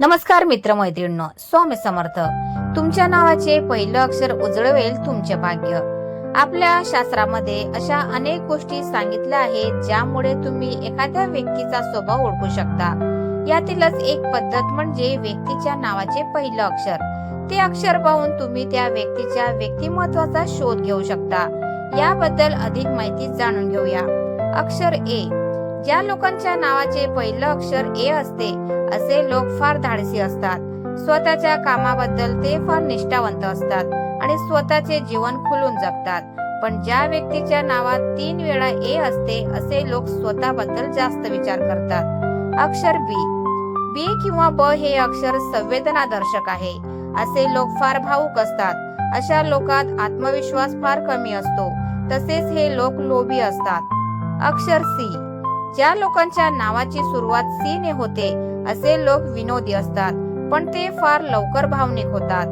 नमस्कार मित्र मैत्रिणींनो स्वामी समर्थ. तुमच्या नावाचे पहिलं अक्षर उजळवेल तुमचे भाग्य. आपल्या शास्त्रामध्ये अशा अनेक गोष्टी सांगितल्या आहेत ज्यामुळे तुम्ही एखाद्या व्यक्तीचा स्वभाव ओळखू शकता. यातीलच एक पद्धत म्हणजे व्यक्तीच्या नावाचे पहिलं अक्षर. ते अक्षर पाहून तुम्ही त्या व्यक्तीच्या व्यक्तिमत्वाचा शोध घेऊ शकता. याबद्दल अधिक माहिती जाणून घेऊया. अक्षर ए. ज्या लोकांच्या नावाचे पहिलं अक्षर ए असते असे लोक फार धाडसी असतात. स्वतःच्या कामाबद्दल ते फार निष्ठावंत असतात आणि स्वतःचे जीवन खुलून जगतात. पण ज्या व्यक्तीच्या नावात तीन वेळा ए असते असे लोक स्वतःबद्दल जास्त विचार करतात. अक्षर बी. बी किंवा ब हे अक्षर संवेदना दर्शक आहे. असे लोक फार भावुक असतात. अशा लोकात आत्मविश्वास फार कमी असतो. तसेच हे लोक लोभी असतात. अक्षर सी. ज्या लोकांच्या नावाची सुरुवात सी ने होते असे लोक विनोदी असतात पण ते फार लवकर भावनिक होतात.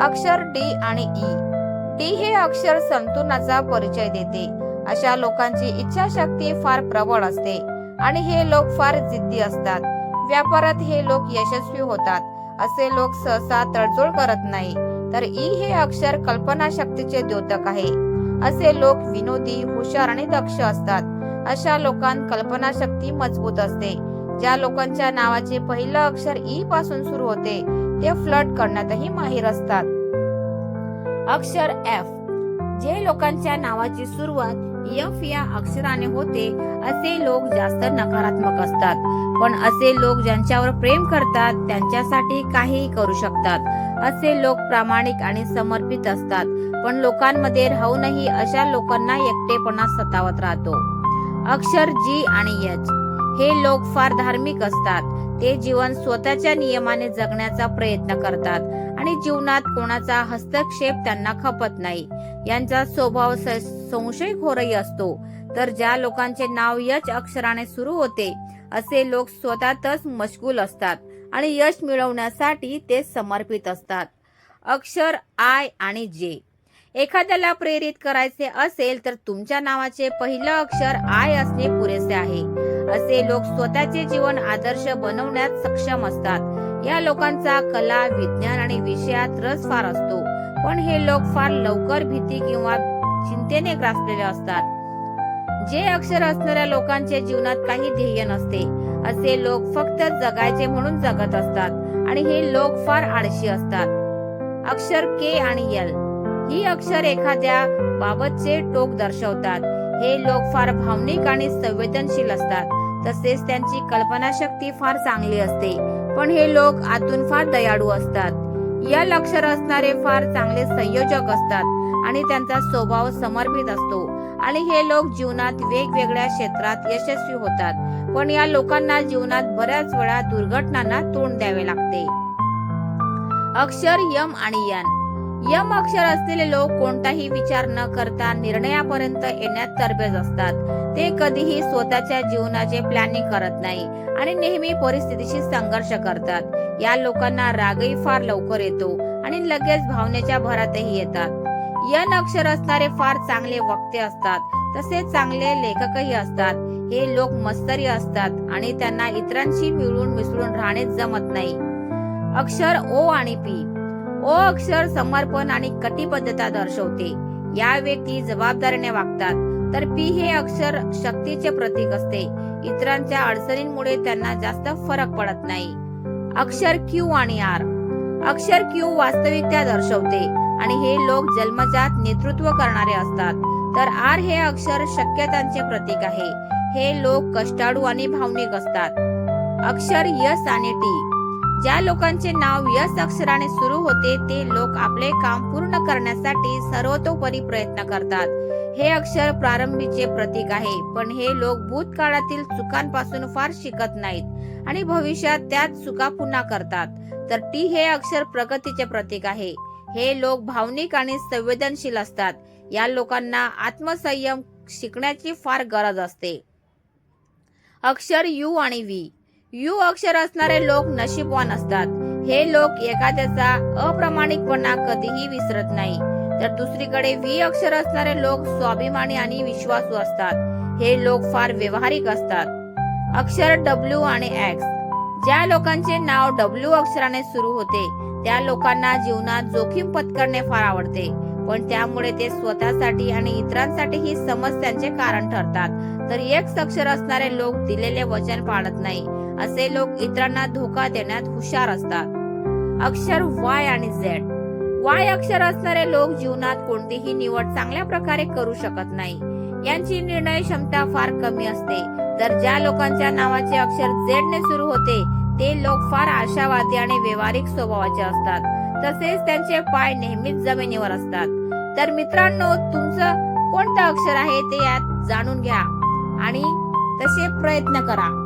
अक्षर डी आणि ई. डी हे अक्षर संतुलनाचा परिचय देते. अशा लोकांची इच्छाशक्ती फार प्रबळ असते आणि हे लोक फार जिद्दी असतात. व्यापारात हे लोक यशस्वी होतात. असे लोक सहसा तडजोड करत नाही. तर ई हे अक्षर कल्पनाशक्तीचे द्योतक आहे. असे लोक विनोदी हुशार आणि दक्ष असतात. अशा लोकांत कल्पनाशक्ती मजबूत असते. ज्या लोकांच्या नावाचे पहिलं अक्षर ई पासून सुरू होते ते फ्लट करण्यातही माहीर असतात. अक्षर एफ. जे लोकांच्या नावाची सुरुवात एफ या अक्षराने होते असे लोक जास्त नकारात्मक असतात. पण असे लोक ज्यांच्यावर प्रेम करतात त्यांच्यासाठी काहीही करू शकतात. असे लोक प्रामाणिक आणि समर्पित असतात. पण लोकांमध्ये राहूनही अशा लोकांना एकटेपणा सतावत राहतो. अक्षर जी आणि यच हे लोक फार धार्मिक असतात. ते जीवन स्वतःच्या नियमाने जगण्याचा प्रयत्न करतात आणि जीवनात कोणाचा हस्तक्षेप त्यांना खपत नाही. यांचा स्वभाव संशयखोरही असतो. तर ज्या लोकांचे नाव यच अक्षराने सुरू होते असे लोक स्वतःतच मशगूल असतात आणि यश मिळवण्यासाठी ते समर्पित असतात. अक्षर आय आणि जे. एखाद्याला प्रेरित करायचे असेल तर तुमच्या नावाचे पहिलं अक्षर आय असणे पुरेसे आहे. असे लोक स्वतःचे जीवन आदर्श बनवण्यात सक्षम असतात. या लोकांचा कला विज्ञान आणि विषयात रस फार असतो. पण हे लोक फार लवकर भीती किंवा चिंतेने ग्रासलेले असतात. जे अक्षर असणाऱ्या लोकांचे जीवनात काही ध्येय नसते. असे लोक फक्त जगायचे म्हणून जगत असतात आणि हे लोक फार आळशी असतात. अक्षर के आणि एल ही अक्षर एखाद्या बाबतचे टोक दर्शवतात. हे लोक फार भावनिक आणि संवेदनशील असतात. तसेच त्यांची कल्पनाशक्ती फार चांगली असते. पण हे लोक आतून फार दयाळू असतात. या अक्षर असणारे फार चांगले संयोजक असतात आणि त्यांचा स्वभाव समर्पित असतो. आणि हे लोक जीवनात वेगवेगळ्या क्षेत्रात यशस्वी होतात. पण या लोकांना जीवनात बऱ्याच वेळा दुर्घटनांना तोंड द्यावे लागते. अक्षर यम आणि यन. यम अक्षर असलेले लोक कोणताही विचार न करता निर्णयापर्यंत येण्यात तरबेज असतात. ते कधीही स्वतःच्या जीवनाचे प्लॅनिंग करत नाही आणि नेहमी परिस्थितीशी संघर्ष करतात. या लोकांना रागही फार लवकर येतो आणि लगेच भावनेच्या भरातही येतात. यन अक्षर असणारे फार चांगले वक्ते असतात. तसेच चांगले लेखकही असतात. हे लोक मस्तरी असतात आणि त्यांना इतरांशी मिळून मिसळून राहणे जमत नाही. अक्षर ओ आणि पी. ओ अक्षर समर्पण आणि कटिबद्धता दर्शवते. या व्यक्ती जबाबदारीने वागतात. तर पी हे अक्षर शक्तीचे प्रतीक असते. इतरांच्या अडचणींमुळे त्यांना जास्त फरक पडत नाही. अक्षर क्यू आणि आर. अक्षर क्यू वास्तविकता दर्शवते आणि हे लोक जन्मजात नेतृत्व करणारे असतात. तर आर हे अक्षर शक्यतांचे प्रतीक आहे. हे लोक कष्टाळू आणि भावनिक असतात. अक्षर यस आणि टी. ज्या लोकांचे नाव यस अक्षराने सुरू होते ते लोक आपले काम पूर्ण करण्यासाठी सर्वतोपरी प्रयत्न करतात. हे अक्षर प्रारंभीचे प्रतीक आहे पण हे लोक भूतकाळातील चुकांपासून फार शिकत नाहीत आणि भविष्यात त्यात चुका पुन्हा करतात. तर टी हे अक्षर प्रगतीचे प्रतीक आहे. हे लोक भावनिक आणि संवेदनशील असतात. या लोकांना आत्मसंयम शिकण्याची फार गरज असते. अक्षर यू आणि व्ही. यू अक्षर असणारे लोक नशीबवान असतात. हे लोक एखाद्याचा अप्रामाणिकपणा कधीही विसरत नाही. तर दुसरीकडे व्ही अक्षर असणारे लोक स्वाभिमानी आणि विश्वासू असतात. हे लोक फार व्यवहारिक असतात. अक्षर डब्ल्यू आणि एक्स. ज्या लोकांचे नाव डब्ल्यू अक्षराने सुरू होते त्या लोकांना जीवनात जोखीम पत्करणे फार आवडते. पण त्यामुळे ते स्वतःसाठी आणि इतरांसाठी ही समस्यांचे कारण ठरतात. तर एक अक्षर असणारे लोक दिलेले वचन पाळत नाही. असे लोक इतरांना धोका देण्यात हुशार असतात. अक्षर वाय आणि झेड. वाय अक्षर असणारे लोक जीवनात कोणतीही निवड चांगल्या प्रकारे करू शकत नाही. यांची निर्णय क्षमता फार कमी असते. तर ज्या लोकांच्या नावाचे अक्षर झेड ने सुरू होते ते लोक फार आशावादी आणि व्यवहारिक स्वभावाचे असतात. तसेच त्यांचे पाय नेहमीच जमिनीवर असतात. तर मित्रांनो तुमचं कोणतं अक्षर आहे ते यात जाणून घ्या आणि तसे प्रयत्न करा.